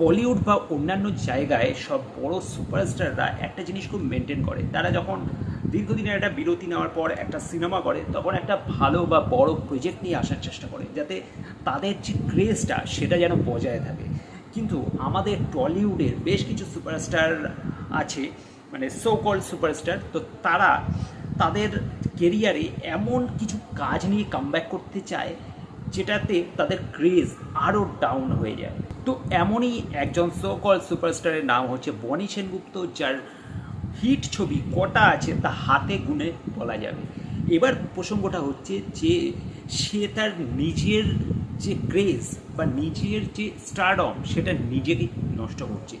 বলিউড বা অন্যান্য জায়গায় সব বড় সুপারস্টাররা একটা জিনিস খুব মেনটেন করে। তারা যখন দীর্ঘদিনের একটা বিরতি নেওয়ার পর একটা সিনেমা করে, তখন একটা ভালো বা বড় প্রজেক্ট নিয়ে আসার চেষ্টা করে, যাতে তাদের যে ক্রেজটা সেটা যেন বজায় থাকে। কিন্তু আমাদের টলিউডের বেশ কিছু সুপারস্টার আছে মানে সো কল সুপারস্টার তো তারা তাদের কেরিয়ারে এমন কিছু কাজ নিয়ে কামব্যাক করতে চায়, যেটাতে তাদের ক্রেজ আরও ডাউন হয়ে যায়। তো এমনই একজন সোকল সুপারস্টারের নাম হচ্ছে বনি সেনগুপ্ত, যার হিট ছবি কটা আছে তা হাতে গুনে বলা যাবে। এবার প্রসঙ্গটা হচ্ছে যে সে তার নিজের যে ক্রেজ বা নিজের যে স্টারডম সেটা নিজেকে নষ্ট করছে।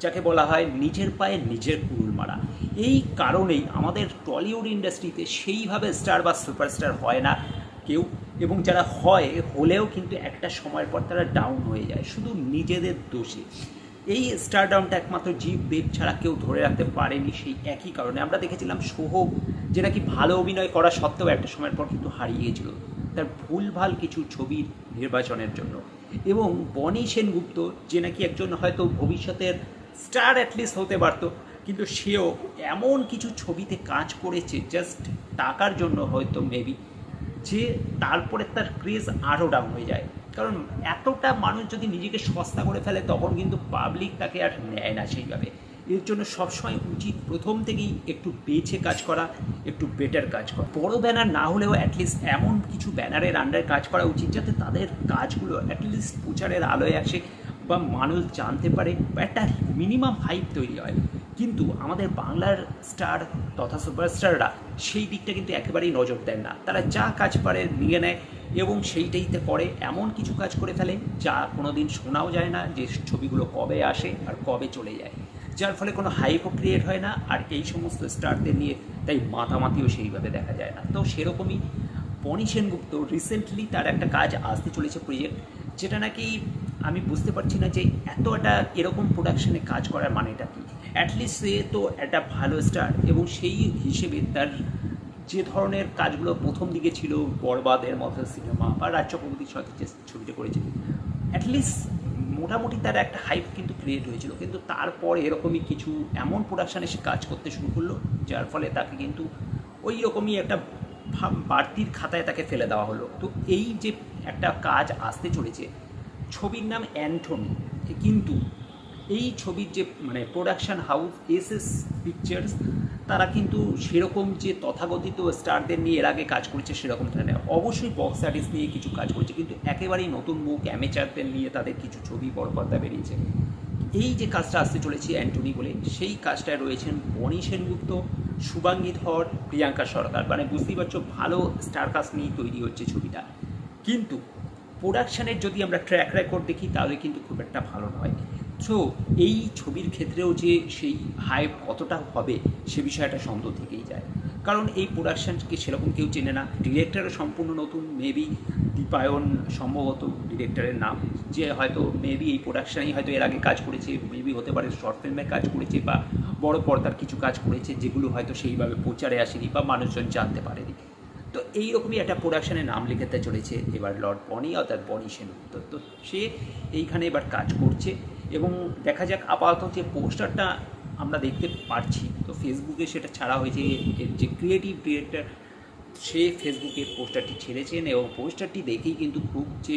যাকে বলা হয় নিজের পায়ে নিজের কুড়ুল মারা। এই কারণেই আমাদের টলিউড ইন্ডাস্ট্রিতে সেইভাবে স্টার বা সুপারস্টার হয় না। কেউ এবং যারা হয়, হলেও কিন্তু একটা সময়ের পর তারা ডাউন হয়ে যায়। শুধু নিজেদের দোষে। এই স্টারডাউনটা একমাত্র জীব দেব ছাড়া কেউ ধরে রাখতে পারেনি সেই একই কারণে। আমরা দেখেছিলাম সোহম যে নাকি ভালো অভিনয় করা সত্ত্বেও একটা সময়ের পর কিন্তু হারিয়ে গিয়েছিল তার ভুলভাল কিছু ছবির নির্বাচনের জন্য। এবং বনি সেনগুপ্ত, যে নাকি একজন হয়তো ভবিষ্যতের স্টার অ্যাটলিস্ট হতে পারতো, কিন্তু সেও এমন কিছু ছবিতে কাজ করেছে জাস্ট টাকার জন্য হয়তো মেবি যে তারপরে তার ক্রেজ আরও ডাউন হয়ে যায়। কারণ এতটা মানুষ যদি নিজেকে সস্তা করে ফেলে, তখন কিন্তু পাবলিক তাকে আর নেয় না সেইভাবে। এর জন্য সবসময় উচিত প্রথম থেকেই একটু বেছে কাজ করা, একটু বেটার কাজ করা। বড় ব্যানার না হলেও অ্যাটলিস্ট এমন কিছু ব্যানারের আন্ডারে কাজ করা উচিত, যাতে তাদের কাজগুলো অ্যাটলিস্ট প্রচারের আলোয় আসে বা মানুষ জানতে পারে বা একটা মিনিমাম হাইপ তৈরি হয়। কিন্তু আমাদের বাংলার স্টার তথা সুপারস্টাররা সেই দিকটা কিন্তু একেবারেই নজর দেন না। তারা যা কাজ পারে নিয়ে নেয় এবং সেইটাইতে করে এমন কিছু কাজ করে ফেলে যা কোনো দিন শোনাও যায় না যে ছবিগুলো কবে আসে আর কবে চলে যায়। যার ফলে কোনো হাইপও ক্রিয়েট হয় না আর এই সমস্ত স্টারদের নিয়ে তাই মাতামাতিও সেইভাবে দেখা যায় না। তো সেরকমই বনি সেনগুপ্ত রিসেন্টলি তার একটা কাজ আসতে চলেছে প্রজেক্ট যেটা নাকি আমি বুঝতে পারছি না যে এত একটা এরকম প্রোডাকশনে কাজ করার মানেটা কি। অ্যাটলিস্ট সে তো একটা ভালো স্টার এবং সেই হিসেবে তার যে ধরনের কাজগুলো প্রথম দিকে ছিল বরবাদের মতো সিনেমা বা রাজ্য কমিটির সাথে যে ছবিটা করেছে অ্যাটলিস্ট মোটামুটি তার একটা হাইপ কিন্তু ক্রিয়েট হয়েছিল। কিন্তু তারপর এরকমই কিছু এমন প্রোডাকশানে সে কাজ করতে শুরু করল, যার ফলে তাকে কিন্তু ওই রকমই একটা বাড়তির খাতায় তাকে ফেলে দেওয়া হলো। তো এই যে একটা কাজ আসতে চলেছে, ছবির নাম অ্যান্থনি। কিন্তু এই ছবির যে মানে production house S S pictures তারা কিন্তু সেরকম যে তথাকথিত স্টারদের নিয়ে এর আগে কাজ করেছে সেরকমটা নয়। অবশ্যই বক্স আর্টিস্ট নিয়ে কিছু কাজ করেছে, কিন্তু একেবারেই নতুন মুখ অ্যামেচারদের নিয়ে তাদের কিছু ছবি বড় পর্দা বেরিয়েছে। এই যে কাজটা আসতে চলেছে অ্যান্টনি বলে, সেই কাজটায় রয়েছেন বনি সেনগুপ্ত শুভাঙ্গী ধর প্রিয়াঙ্কা সরকার। মানে বুঝতেই পারছ, ভালো স্টার কাস্ট নিয়ে তৈরি হচ্ছে ছবিটা। কিন্তু প্রোডাকশানের যদি আমরা ট্র্যাক রেকর্ড দেখি, তাহলে কিন্তু খুব একটা ভালো নয়। সো এই ছবির ক্ষেত্রেও যে সেই হাইপ কতটা হবে, সে বিষয়টা সন্দেহ থেকেই যায়। কারণ এই প্রোডাকশানকে সেরকম কেউ চেনে না। ডিরেক্টরও সম্পূর্ণ নতুন। মেবি দীপায়ন সম্ভবত ডিরেক্টরের নাম। যে হয়তো মেবি এই প্রোডাকশানেই হয়তো এর আগে কাজ করেছে মেবি হতে পারে শর্ট ফিল্মে কাজ করেছে বা বড় পর্দার কিছু কাজ করেছে যেগুলো হয়তো সেইভাবে প্রচারে আসেনি বা মানুষজন জানতে পারেনি। তো এইরকমই একটা প্রোডাকশানে নাম লিখাতে চলেছে এবার লর্ড বনি অর্থাৎ বনি সেনগুপ্ত। তো সে এইখানে এবার কাজ করছে। এবং দেখা যাক আপাতত যে পোস্টারটা আমরা দেখতে পারছি, তো ফেসবুকে সেটা ছাড়া হয়েছে যে ক্রিয়েটিভ ডিরেক্টর সে ফেসবুকে পোস্টারটি ছেড়েছেন এবং পোস্টারটি দেখেই কিন্তু খুব যে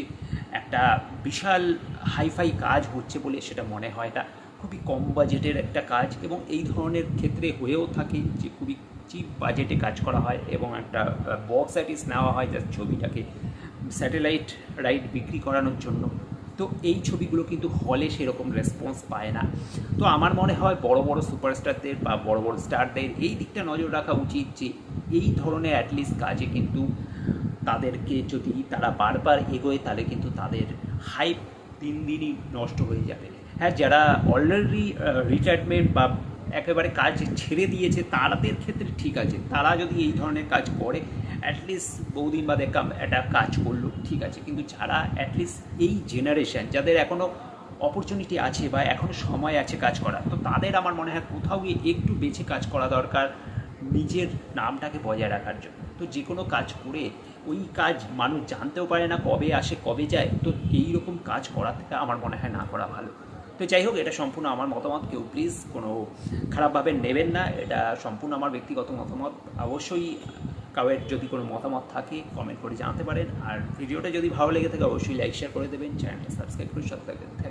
একটা বিশাল হাইফাই কাজ হচ্ছে বলে সেটা মনে হয় না। খুবই কম বাজেটের একটা কাজ এবং এই ধরনের ক্ষেত্রে হয়েও থাকে যে খুবই চিপ বাজেটে কাজ করা হয় এবং একটা বক্স আর্টিস্ট নেওয়া হয় যার ছবিটাকে স্যাটেলাইট রাইট বিক্রি করানোর জন্য। তো এই ছবিগুলো কিন্তু হলে সেরকম রেসপন্স পায় না। তো আমার মনে হয় বড় বড় সুপারস্টারদের বা বড় বড় স্টারদের এই দিকটা নজর রাখা উচিত যে এই ধরনের অ্যাটলিস্ট কাজে কিন্তু তাদেরকে যদি তারা বারবার এগোয়, তাহলে কিন্তু তাদের হাইপ দিন দিনই নষ্ট হয়ে যাবে। হ্যাঁ যারা অলরেডি রিটায়ারমেন্ট বা একেবারে কাজ ছেড়ে দিয়েছে, তাদের ক্ষেত্রে ঠিক আছে। তারা যদি এই ধরনের কাজ করে অ্যাটলিস্ট বহুদিন বাদে কাম একটা কাজ করল, ঠিক আছে। কিন্তু যারা অ্যাটলিস্ট এই জেনারেশন যাদের এখনও অপরচুনিটি আছে বা এখনও সময় আছে কাজ করার, তো তাদের আমার মনে হয় কোথাও গিয়ে একটু বেছে কাজ করা দরকার নিজের নামটাকে বজায় রাখার জন্য। তো যে কোনো কাজ করে ওই কাজ মানুষ জানতেও পারে না কবে আসে, কবে যায়, তো এই রকম কাজ করা থেকে আমার মনে হয় না করা ভালো। তো যাই হোক, এটা সম্পূর্ণ আমার মতামত, কেউ প্লিজ কোনো খারাপভাবে নেবেন না, এটা সম্পূর্ণ আমার ব্যক্তিগত মতামত। অবশ্যই কাউয়ের যদি কোনো মতামত থাকে কমেন্ট করে জানাতে পারেন। আর ভিডিওটা যদি ভালো লেগে থাকে, অবশ্যই লাইক শেয়ার করে দেবেন। চ্যানেলটা সাবস্ক্রাইব করে সাথে থাকবেন।